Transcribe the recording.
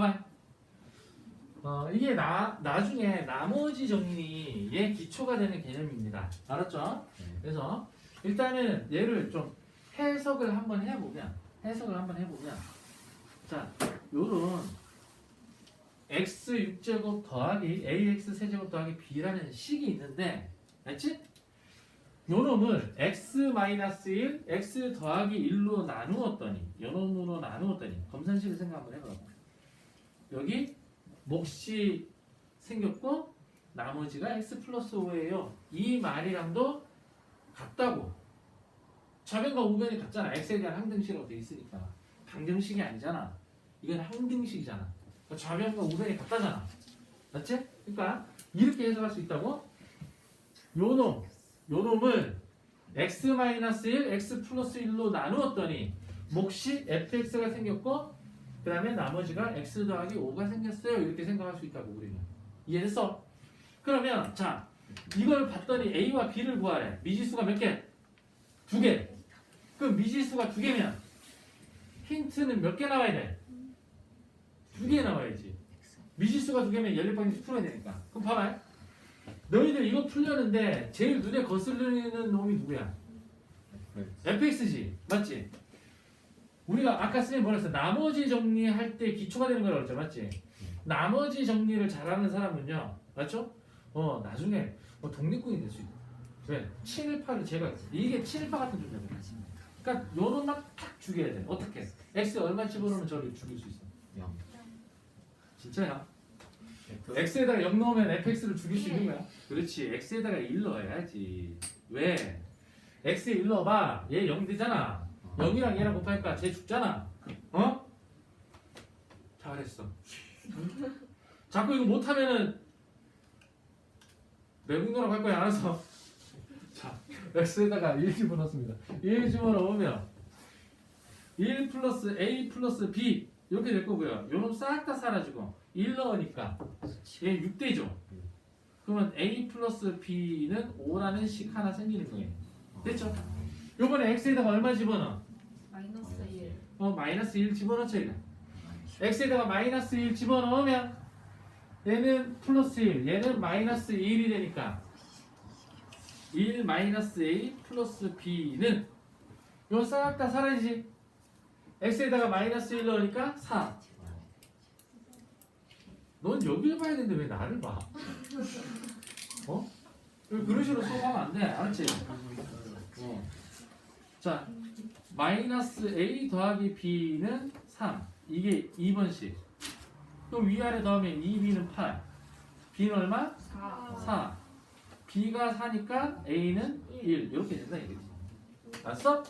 봐봐. 어, 이게 나, 나중에 나머지 정리의 기초가 되는 개념입니다. 알았죠? 네. 그래서 일단은 얘를 좀 해석을 한번 해보면 해석을 한번 해보면 자 요런 x 6제곱 더하기 ax 세제곱 더하기 b라는 식이 있는데 알지? 요 놈을 x-1, x 더하기 1로 나누었더니 요 놈으로 나누었더니 검산식을 생각 한번 해봐봐 여기 몫이 생겼고 나머지가 x 플러스 5예요. 이 말이랑도 같다고. 좌변과 우변이 같잖아. X에 대한 항등식이라고 돼 있으니까. 방정식이 아니잖아. 이건 항등식이잖아. 그러니까 좌변과 우변이 같다잖아. 맞지? 그러니까 이렇게 해석할 수 있다고? 요놈 요놈을 x-1 x 플러스 1로 나누었더니 몫이 fx가 생겼고 그 다음에 나머지가 x 더하기 5가 생겼어요 이렇게 생각할 수 있다고 우리는 이해됐어? 그러면 자 이걸 봤더니 a와 b를 구하래 미지수가 몇 개? 두 개. 그럼 미지수가 두 개면 힌트는 몇 개 나와야 돼? 두 개 나와야지. 미지수가 두 개면 연립방정식 풀어야 되니까. 그럼 봐봐. 너희들 이거 풀려는데 제일 눈에 거슬리는 놈이 누구야? fx지. 맞지? 우리가 아까 뭐라 했어? 나머지 정리할 때 기초가 되는 거라고 그랬죠. 맞지? 나머지 정리를 잘하는 사람은요. 맞죠? 어, 나중에 뭐 독립군이 될 수 있다. 왜? 친일파를 제거했어. 이게 친일파 같은 존재거든. 그러니까 요놈만 탁 죽여야 돼. 어떻게? x 얼마 집어넣으면 저를 죽일 수 있어. 영. 진짜야? x에다가 0 넣으면 fx를 죽일 수 있는 거야? 그렇지. x에다가 1 넣어야지. 왜? x에 1 넣어봐. 얘 0 되잖아. 0이랑 얘랑 곱하니까 쟤 죽잖아. 어? 잘했어. 자꾸 이거 못하면은 외국노로 갈 거야. 알아서. 자, x에다가 1 집어넣습니다. 1 집어넣으면 1 플러스 a 플러스 b 이렇게 될 거고요. 요놈 싹 다 사라지고 1 넣으니까 얘 6대죠. 그러면 a 플러스 b는 5라는 식 하나 생기는 거예요. 됐죠? 요번에 x에다가 얼마 집어넣어? 마이너스 1. 어 마이너스 1 집어넣자 이거. x에다가 마이너스 1 집어넣으면 얘는 플러스 1, 얘는 마이너스 1이 되니까 1 마이너스 a 플러스 b는 이거 싹다 사라지지. x에다가 마이너스 1 넣으니까 4. 넌 여기를 봐야 되는데 왜 나를 봐? 어? 그런 식으로 수업하면 안 돼. 알았지? 어. 자, 마이너스 a 더하기 b는 3. 이게 2번식. 또 위아래 더하면 2b는 8. b는 얼마? 4. 4. b가 4니까 a는 1. 이렇게 된다 이거지. 알았어?